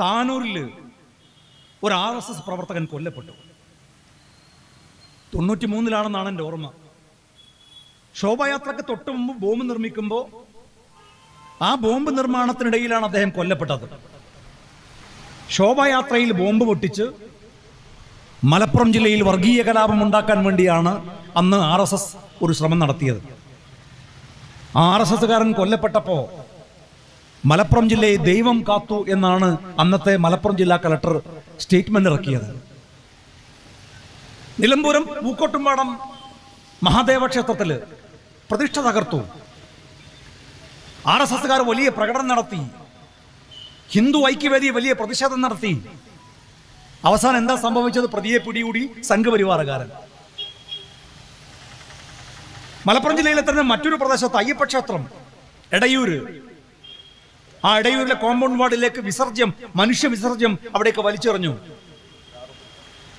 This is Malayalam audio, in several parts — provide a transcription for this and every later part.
താനൂരിൽ ഒരു ആർ എസ് എസ് പ്രവർത്തകൻ കൊല്ലപ്പെട്ടു. തൊണ്ണൂറ്റി മൂന്നിലാണെന്നാണ് എന്റെ ഓർമ്മ. ശോഭായാത്രക്ക് തൊട്ട് മുമ്പ് ബോംബ് നിർമ്മിക്കുമ്പോൾ ആ ബോംബ് നിർമ്മാണത്തിനിടയിലാണ് അദ്ദേഹം കൊല്ലപ്പെട്ടത്. ശോഭായാത്രയിൽ ബോംബ് പൊട്ടിച്ച് മലപ്പുറം ജില്ലയിൽ വർഗീയ കലാപം ഉണ്ടാക്കാൻ വേണ്ടിയാണ് അന്ന് ആർ ഒരു ശ്രമം നടത്തിയത്. ആർ എസ് എസ്സുകാരൻ കൊല്ലപ്പെട്ടപ്പോൾ മലപ്പുറം ജില്ലയെ ദൈവം കാത്തു എന്നാണ് അന്നത്തെ മലപ്പുറം ജില്ലാ കളക്ടർ സ്റ്റേറ്റ്മെന്റ് ഇറക്കിയത്. നിലമ്പൂരം പൂക്കോട്ടുംപാടം മഹാദേവ ക്ഷേത്രത്തിൽ പ്രതിഷ്ഠ തകർത്തു. ആർ എസ് എസ്സുകാർ വലിയ പ്രകടനം നടത്തി. ഹിന്ദു ഐക്യവേദി വലിയ പ്രതിഷേധം നടത്തി. അവസാനം എന്താ സംഭവിച്ചത് പ്രതിയെ പിടികൂടി സംഘപരിവാറുകാരൻ. മലപ്പുറം ജില്ലയിലെ തന്നെ മറ്റൊരു പ്രദേശത്ത് അയ്യപ്പ ക്ഷേത്രം എടയൂര്. ആ ഇടയൂരിലെ കോമ്പൗണ്ട് വാർഡിലേക്ക് വിസർജ്യം മനുഷ്യ വിസർജ്യം അവിടേക്ക് വലിച്ചെറിഞ്ഞു.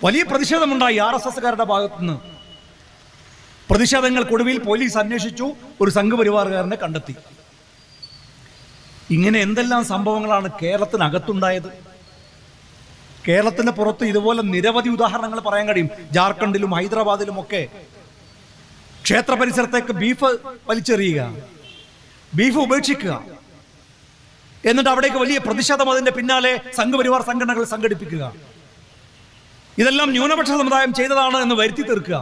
വലിയ പ്രതിഷേധമുണ്ടായി ആർ എസ് എസ്സുകാരുടെ ഭാഗത്തുനിന്ന് പ്രതിഷേധങ്ങൾക്കൊടുവിൽ പോലീസ് അന്വേഷിച്ചു ഒരു സംഘപരിവാറുകാരനെ കണ്ടെത്തി. ഇങ്ങനെ എന്തെല്ലാം സംഭവങ്ങളാണ് കേരളത്തിനകത്തുണ്ടായത്? കേരളത്തിന് പുറത്ത് ഇതുപോലെ നിരവധി ഉദാഹരണങ്ങൾ പറയാൻ കഴിയും. ജാർഖണ്ഡിലും ഹൈദരാബാദിലും ഒക്കെ. ക്ഷേത്ര പരിസരത്തേക്ക് ബീഫ് വലിച്ചെറിയുക ബീഫ് ഉപേക്ഷിക്കുക. എന്നിട്ട് അവിടേക്ക് വലിയ പ്രതിഷേധം അതിന്റെ പിന്നാലെ സംഘപരിവാർ സംഘടനകൾ സംഘടിപ്പിക്കുക. ഇതെല്ലാം ന്യൂനപക്ഷ സമുദായം ചെയ്തതാണ് എന്ന് വരുത്തി തീർക്കുക.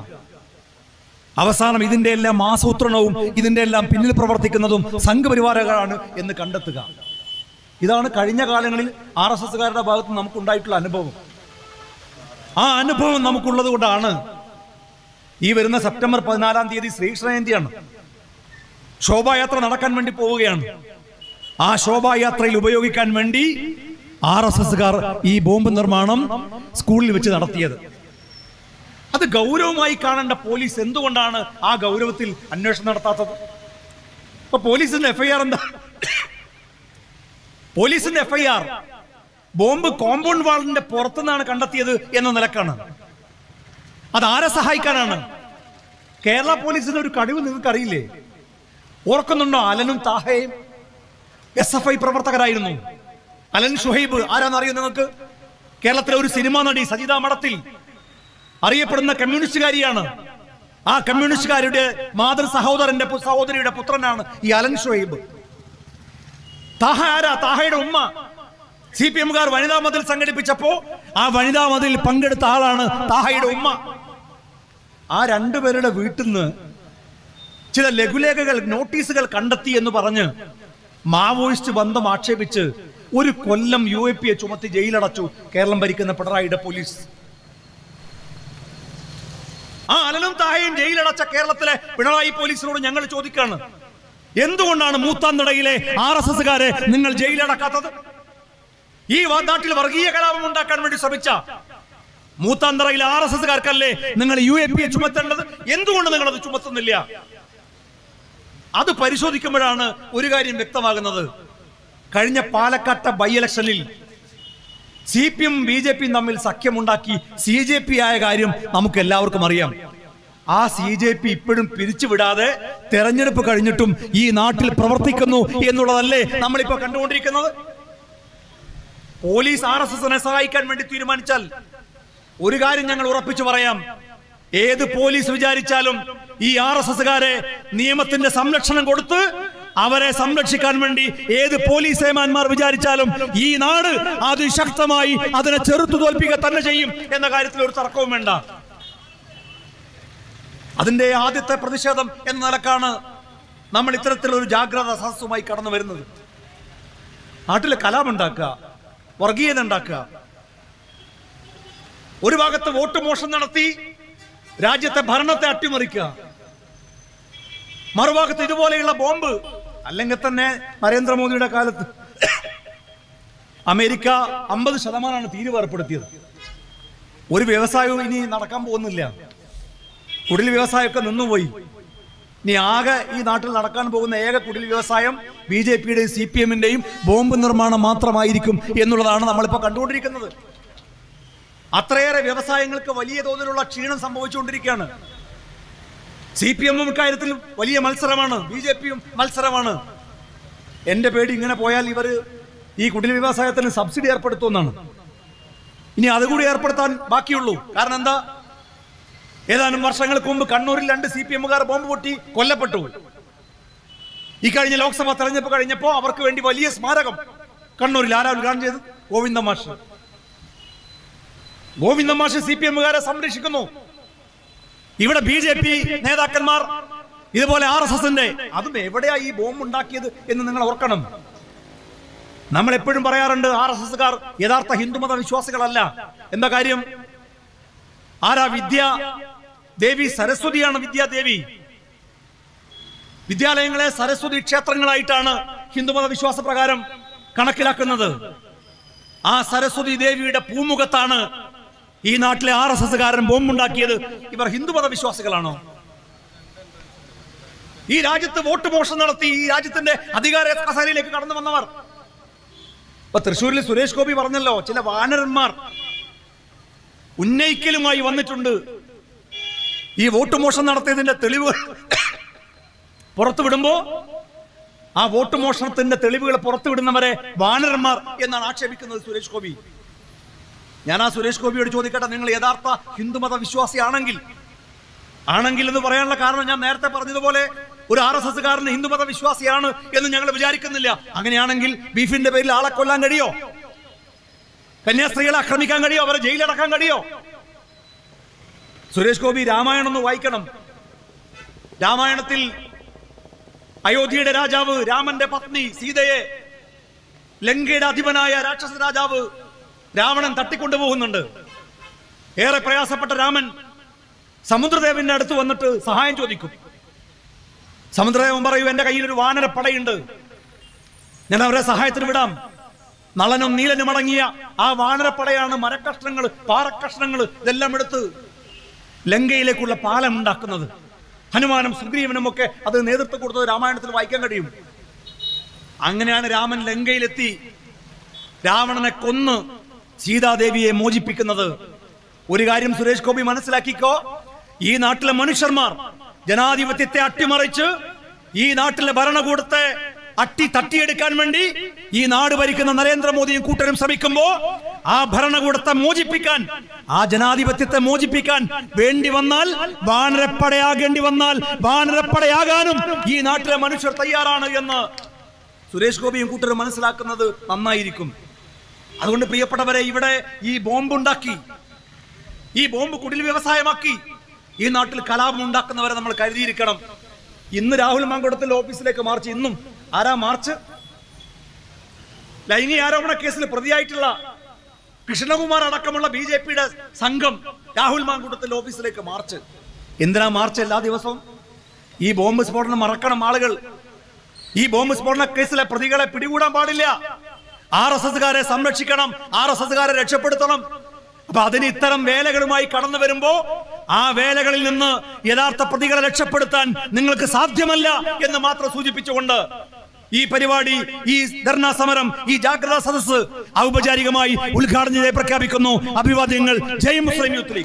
അവസാനം ഇതിന്റെ എല്ലാം ആസൂത്രണവും ഇതിന്റെ എല്ലാം പിന്നിൽ പ്രവർത്തിക്കുന്നതും സംഘപരിവാരകളാണ് എന്ന് കണ്ടെത്തുക. ഇതാണ് കഴിഞ്ഞ കാലങ്ങളിൽ ആർ എസ് എസ്സുകാരുടെ ഭാഗത്ത് നമുക്കുണ്ടായിട്ടുള്ള അനുഭവം. ആ അനുഭവം നമുക്കുള്ളത് കൊണ്ടാണ് ഈ വരുന്ന സെപ്റ്റംബർ പതിനാലാം തീയതി ശ്രീകൃഷ്ണ ജയന്തിയാണ്. ശോഭായാത്ര നടക്കാൻ വേണ്ടി പോവുകയാണ്. ആ ശോഭായാത്രയിൽ ഉപയോഗിക്കാൻ വേണ്ടി ആർ എസ് എസ്സുകാർ ഈ ബോംബ് നിർമ്മാണം സ്കൂളിൽ വെച്ച് നടത്തിയത്. അത് ഗൗരവമായി കാണേണ്ട പോലീസ് എന്തുകൊണ്ടാണ് ആ ഗൗരവത്തിൽ അന്വേഷണം നടത്താത്തത്? അപ്പൊ പോലീസിന്റെ എഫ്ഐആർ എന്താ? പോലീസിന്റെ എഫ്ഐആർ ബോംബ് കോമ്പൗണ്ട് വാളിന്റെ പുറത്തുനിന്നാണ് കണ്ടെത്തിയത് എന്ന നിലക്കാണ്. അത് ആരെ സഹായിക്കാനാണ്? കേരള പോലീസിന്റെ ഒരു കഴിവ് നിങ്ങൾക്ക് അറിയില്ലേ ഓർക്കുന്നുണ്ടോ അലനും താഹയും? എസ് എഫ് ഐ പ്രവർത്തകരായിരുന്നു. അലൻ ഷുഹൈബ് ആരാന്നറിയോ നിങ്ങൾക്ക്? കേരളത്തിലെ ഒരു സിനിമാ നടി സജിത മഠത്തിൽ അറിയപ്പെടുന്ന കമ്മ്യൂണിസ്റ്റുകാരിയാണ്. ആ കമ്മ്യൂണിസ്റ്റുകാരുടെ മാതൃ സഹോദരന്റെ സഹോദരിയുടെ പുത്രനാണ് ഈ അലൻ ഷുഹൈബ്. താഹ ആരാ? താഹയുടെ ഉമ്മ. സി പി എമ്മുകാർ വനിതാ മതിൽ സംഘടിപ്പിച്ചപ്പോ ആ വനിതാ മതിൽ പങ്കെടുത്ത ആളാണ് താഹയുടെ ഉമ്മ. ആ രണ്ടുപേരുടെ വീട്ടിൽ നിന്ന് ചില ലഘുലേഖകൾ നോട്ടീസുകൾ കണ്ടെത്തി എന്ന് പറഞ്ഞ് മാവോയിസ്റ്റ് ബന്ധം ആക്ഷേപിച്ച് ഒരു കൊല്ലം യു എ ചുമത്തി ജയിലടച്ചു കേരളം ഭരിക്കുന്ന പിണറായിയുടെ പോലീസ്. ആ അലനും താഴെയും ജയിലടച്ച കേരളത്തിലെ പിണറായി പോലീസിനോട് ഞങ്ങൾ ചോദിക്കാണ് എന്തുകൊണ്ടാണ് മൂത്താന്തടയിലെ ആർ എസ് എസ്സുകാരെ നിങ്ങൾ ജയിലടക്കാത്തത്? ഈ നാട്ടിൽ വർഗീയ കലാപം ഉണ്ടാക്കാൻ വേണ്ടി ശ്രമിച്ച മൂത്താന്തറയിലെ ആർ എസ് എസ്സുകാർക്കല്ലേ നിങ്ങൾ യു എ പിയെ ചുമത്തേണ്ടത്? എന്തുകൊണ്ട് നിങ്ങൾ അത് ചുമത്തുന്നില്ല? അത് പരിശോധിക്കുമ്പോഴാണ് ഒരു കാര്യം വ്യക്തമാകുന്നത്. കഴിഞ്ഞ പാലക്കാട്ടെ ബൈ ഇലക്ഷനിൽ C P M B J പിയും തമ്മിൽ സഖ്യമുണ്ടാക്കി സി ജെ പി ആയ കാര്യം നമുക്ക് എല്ലാവർക്കും അറിയാം. ആ സി ജെ പി ഇപ്പോഴും പിരിച്ചുവിടാതെ തെരഞ്ഞെടുപ്പ് കഴിഞ്ഞിട്ടും ഈ നാട്ടിൽ പ്രവർത്തിക്കുന്നു എന്നുള്ളതല്ലേ നമ്മളിപ്പോ കണ്ടുകൊണ്ടിരിക്കുന്നത്? പോലീസ് ആർ എസ് എസിനെ സഹായിക്കാൻ വേണ്ടി തീരുമാനിച്ചാൽ ഒരു കാര്യം ഞങ്ങൾ ഉറപ്പിച്ചു പറയാം. ഏത് പോലീസ് വിചാരിച്ചാലും ഈ ആർ എസ് എസ്സുകാരെ നിയമത്തിന്റെ സംരക്ഷണം കൊടുത്ത് അവരെ സംരക്ഷിക്കാൻ വേണ്ടി ഏത് പോലീസ് ഏമാന്മാർ വിചാരിച്ചാലും ഈ നാട് അതിശക്തമായി അതിനെ ചെറുത്തു തോൽപ്പിക്കുക തന്നെ ചെയ്യും എന്ന കാര്യത്തിൽ ഒരു തർക്കവും വേണ്ട. അതിന്റെ ആദ്യത്തെ പ്രതിഷേധം എന്ന നിലക്കാണ് നമ്മൾ ഇത്തരത്തിലൊരു ജാഗ്രത സഹസ്യമായി കടന്നു വരുന്നത്. നാട്ടിലെ കലാപുണ്ടാക്കുക വർഗീയത ഉണ്ടാക്കുക. ഒരു ഭാഗത്ത് വോട്ട് മോഷണം നടത്തി രാജ്യത്തെ ഭരണത്തെ അട്ടിമറിക്കുക. മറുഭാഗത്ത് ഇതുപോലെയുള്ള ബോംബ് അല്ലെങ്കിൽ തന്നെ നരേന്ദ്രമോദിയുടെ കാലത്ത് അമേരിക്ക അമ്പത് ശതമാനമാണ് തീരുവ ഏർപ്പെടുത്തിയത്. ഒരു വ്യവസായവും ഇനി നടക്കാൻ പോകുന്നില്ല. കുടിൽ വ്യവസായമൊക്കെ നിന്നുപോയി. ഇനി ആകെ ഈ നാട്ടിൽ നടക്കാൻ പോകുന്ന ഏക കുടിൽ വ്യവസായം ബി ജെ പിയുടെയും സി പി എമ്മിന്റെയും ബോംബ് നിർമ്മാണം മാത്രമായിരിക്കും എന്നുള്ളതാണ് നമ്മളിപ്പോൾ കണ്ടുകൊണ്ടിരിക്കുന്നത്. അത്രയേറെ വ്യവസായങ്ങൾക്ക് വലിയ തോതിലുള്ള ക്ഷീണം സംഭവിച്ചുകൊണ്ടിരിക്കുകയാണ്. സി പി എമ്മും ഇക്കാര്യത്തിൽ വലിയ മത്സരമാണ്. ബി ജെ പിയും മത്സരമാണ്. എന്റെ പേടി ഇങ്ങനെ പോയാൽ ഇവർ ഈ കുടിൽ വ്യവസായത്തിന് സബ്സിഡി ഏർപ്പെടുത്തുമെന്നാണ്. ഇനി അതുകൂടി ഏർപ്പെടുത്താൻ ബാക്കിയുള്ളൂ. കാരണം എന്താ? ഏതാനും വർഷങ്ങൾക്ക് മുമ്പ് കണ്ണൂരിൽ രണ്ട് സി പി എമ്മുകാർ ബോംബ് പൊട്ടി കൊല്ലപ്പെട്ടു. ഈ കഴിഞ്ഞ ലോക്സഭ തെരഞ്ഞെടുപ്പ് കഴിഞ്ഞപ്പോ അവർക്ക് വേണ്ടി വലിയ സ്മാരകം കണ്ണൂരിൽ ആരാ ഉദ്ഘാടനം ചെയ്ത് ഗോവിന്ദ മാഷ്. ഗോവിന്ദ മാഷ് സി പി എമ്മുകാരെ സംരക്ഷിക്കുന്നു. ഇവിടെ ബി ജെ പി നേതാക്കന്മാർ ഇതുപോലെ ആർ എസ് എസിന്റെ അതും എവിടെയാ ഈ ബോംബ് ഉണ്ടാക്കിയത് എന്ന് നിങ്ങൾ ഓർക്കണം. നമ്മൾ എപ്പോഴും പറയാറുണ്ട് ആർ എസ് എസ്കാർ യഥാർത്ഥ ഹിന്ദുമത വിശ്വാസികളല്ല എന്താ കാര്യം? ആരാ വിദ്യ? ദേവി സരസ്വതിയാണ് വിദ്യാദേവി. വിദ്യാലയങ്ങളെ സരസ്വതി ക്ഷേത്രങ്ങളായിട്ടാണ് ഹിന്ദുമത വിശ്വാസ പ്രകാരം കണക്കിലാക്കുന്നത്. ആ സരസ്വതി ദേവിയുടെ പൂമുഖത്താണ് ഈ നാട്ടിലെ ആർ എസ് എസ്കാരൻ ബോംബുണ്ടാക്കിയത് ഇവർ ഹിന്ദുമത വിശ്വാസികളാണോ ഈ രാജ്യത്ത് വോട്ട് മോഷണം നടത്തി ഈ രാജ്യത്തിന്റെ അധികാര കസേരയിലേക്ക് കടന്നു വന്നവർ. ഇപ്പൊ തൃശ്ശൂരിൽ സുരേഷ് ഗോപി പറഞ്ഞല്ലോ ചില വാനരന്മാർ ഉന്നയിക്കലുമായി വന്നിട്ടുണ്ട്. ഈ വോട്ട് മോഷണം നടത്തിയതിന്റെ തെളിവുകൾ പുറത്തുവിടുമ്പോ ആ വോട്ട് മോഷണത്തിന്റെ തെളിവുകൾ പുറത്തുവിടുന്നവരെ വാനരന്മാർ എന്നാണ് ആക്ഷേപിക്കുന്നത് സുരേഷ് ഗോപി. ഞാൻ ആ സുരേഷ് ഗോപിയോട് ചോദിക്കട്ടെ നിങ്ങൾ യഥാർത്ഥ ഹിന്ദുമത വിശ്വാസിയാണെങ്കിൽ ആണെങ്കിൽ എന്ന് പറയാനുള്ള കാരണം ഞാൻ നേരത്തെ പറഞ്ഞതുപോലെ ഒരു ആർ എസ് എസ്കാരന് ഹിന്ദുമത വിശ്വാസിയാണ് എന്ന് ഞങ്ങൾ വിചാരിക്കുന്നില്ല. അങ്ങനെയാണെങ്കിൽ ബീഫിന്റെ പേരിൽ ആളെ കൊല്ലാൻ കഴിയോ? കന്യാസ്ത്രീകളെ ആക്രമിക്കാൻ കഴിയോ? അവരെ ജയിലടക്കാൻ കഴിയോ? സുരേഷ് ഗോപി രാമായണം ഒന്ന് വായിക്കണം. രാമായണത്തിൽ അയോധ്യയുടെ രാജാവ് രാമന്റെ പത്നി സീതയെ ലങ്കയുടെ അധിപനായ രാക്ഷസ രാജാവ് രാവണൻ തട്ടിക്കൊണ്ടുപോകുന്നുണ്ട്. ഏറെ പ്രയാസപ്പെട്ട രാമൻ സമുദ്രദേവന്റെ അടുത്ത് വന്നിട്ട് സഹായം ചോദിക്കും. സമുദ്രദേവൻ പറയൂ എന്റെ കയ്യിൽ ഒരു വാനരപ്പടയുണ്ട് ഞാൻ അവരെ സഹായത്തിന് വിടാം. നളനും നീലനും അടങ്ങിയ ആ വാനരപ്പടയാണ് മരക്കഷ്ണങ്ങൾ പാറക്കഷ്ണങ്ങൾ ഇതെല്ലാം എടുത്ത് ലങ്കയിലേക്കുള്ള പാലം ഉണ്ടാക്കുന്നത്. ഹനുമാനും സുഗ്രീവനും ഒക്കെ അത് നേതൃത്വം കൊടുത്തത് രാമായണത്തിൽ വായിക്കാൻ കഴിയും. അങ്ങനെയാണ് രാമൻ ലങ്കയിലെത്തി. രാവണനെ കൊന്ന് സീതാദേവിയെ മോചിപ്പിക്കുന്നത്. ഒരു കാര്യം സുരേഷ് ഗോപി മനസ്സിലാക്കിക്കോ? ഈ നാട്ടിലെ മനുഷ്യന്മാർ ജനാധിപത്യത്തെ അട്ടിമറിച്ച് ഈ നാട്ടിലെ ഭരണകൂടത്തെ അട്ടി തട്ടിയെടുക്കാൻ വേണ്ടി ഈ നാട് ഭരിക്കുന്ന നരേന്ദ്രമോദിയും കൂട്ടരും ശ്രമിക്കുമ്പോ ആ ഭരണകൂടത്തെ മോചിപ്പിക്കാൻ ആ ജനാധിപത്യത്തെ മോചിപ്പിക്കാൻ വേണ്ടി വന്നാൽ വാനരപ്പടയാകേണ്ടി വന്നാൽ വാനരപ്പടയാകാനും ഈ നാട്ടിലെ മനുഷ്യർ തയ്യാറാണ് എന്ന് സുരേഷ് ഗോപിയും കൂട്ടരും മനസ്സിലാക്കുന്നത് നന്നായിരിക്കും. അതുകൊണ്ട് പ്രിയപ്പെട്ടവരെ ഇവിടെ ഈ ബോംബ് ഉണ്ടാക്കി ഈ ബോംബ് കുടിൽ വ്യവസായമാക്കി ഈ നാട്ടിൽ കലാപം ഉണ്ടാക്കുന്നവരെ നമ്മൾ കരുതിയിരിക്കണം. ഇന്ന് രാഹുൽ മാങ്കുടത്തിൽ ഓഫീസിലേക്ക് മാർച്ച് ഇന്നും ആരാ മാർച്ച്? ലൈംഗിക ആരോപണ കേസിൽ പ്രതിയായിട്ടുള്ള കൃഷ്ണകുമാർ അടക്കമുള്ള ബി ജെ പിയുടെ സംഘം രാഹുൽ മാങ്കുടത്തിൽ ഓഫീസിലേക്ക് മാർച്ച്. എന്തിനാ മാർച്ച് എല്ലാ ദിവസവും? ഈ ബോംബ് സ്ഫോടനം മറക്കണം ആളുകൾ. ഈ ബോംബ് സ്ഫോടന കേസിലെ പ്രതികളെ പിടികൂടാൻ പാടില്ല. ആർ എസ് എസ്കാരെ സംരക്ഷിക്കണം ആർ എസ് എസ്കാരെ രക്ഷപ്പെടുത്തണം. അപ്പൊ അതിന് ഇത്തരം വേലകളുമായി കടന്നു വരുമ്പോ ആ വേലകളിൽ നിന്ന് യഥാർത്ഥ പ്രതികളെ രക്ഷപ്പെടുത്താൻ നിങ്ങൾക്ക് സാധ്യമല്ല എന്ന് മാത്രം സൂചിപ്പിച്ചുകൊണ്ട് ഈ പരിപാടി ഈ ധർണാ സമരം ഈ ജാഗ്രതാ സദസ് ഔപചാരികമായി ഉദ്ഘാടനം ചെയ്ത് പ്രഖ്യാപിക്കുന്നു. അഭിവാദ്യങ്ങൾ. ജയ് മുസ്ലിം യൂത്ത് ലീഗ്.